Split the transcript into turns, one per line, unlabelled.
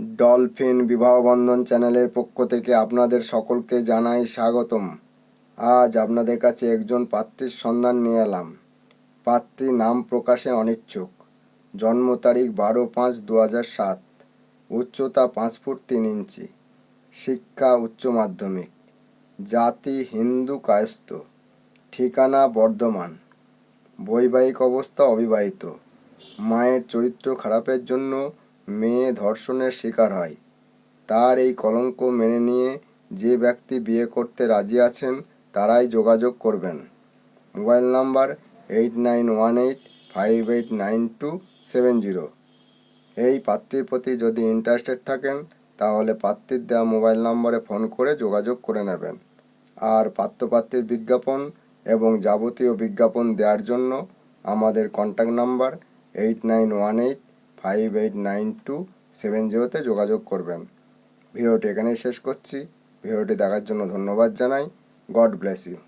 Dolphin Bibahabandhan চ্যানেলের পক্ষ থেকে আপনাদের সকলকে জানাই স্বাগতম। আজ আপনাদের কাছে একজন পাত্রীর সন্ধান নিয়ে এলাম। পাত্রী নাম প্রকাশে অনিচ্ছুক। জন্ম তারিখ বারো পাঁচ দু সাত। উচ্চতা পাঁচ ফুট তিন ইঞ্চি। শিক্ষা উচ্চ মাধ্যমিক। জাতি হিন্দু কায়স্থ। ঠিকানা বর্ধমান। বৈবাহিক অবস্থা অবিবাহিত। মায়ের চরিত্র খারাপের জন্য মেয়ে ধর্ষণের শিকার হয়। তার এই কলঙ্ক মেনে নিয়ে যে ব্যক্তি বিয়ে করতে রাজি আছেন, তারাই যোগাযোগ করবেন। Mobile number eight nine one eight five eight nine two seven zero এই পাত্রীর প্রতি যদি ইন্টারেস্টেড থাকেন, তাহলে পাত্রীর দেওয়া মোবাইল নম্বরে ফোন করে যোগাযোগ করে নেবেন। আর পাত্রপাত্রীর বিজ্ঞাপন এবং যাবতীয় বিজ্ঞাপন দেওয়ার জন্য আমাদের contact number eight nine one eight five eight nine two seven জিরোতে যোগাযোগ করবেন। ভিডিওটি এখানেই শেষ করছি। ভিডিওটি দেখার জন্য ধন্যবাদ জানাই। God bless you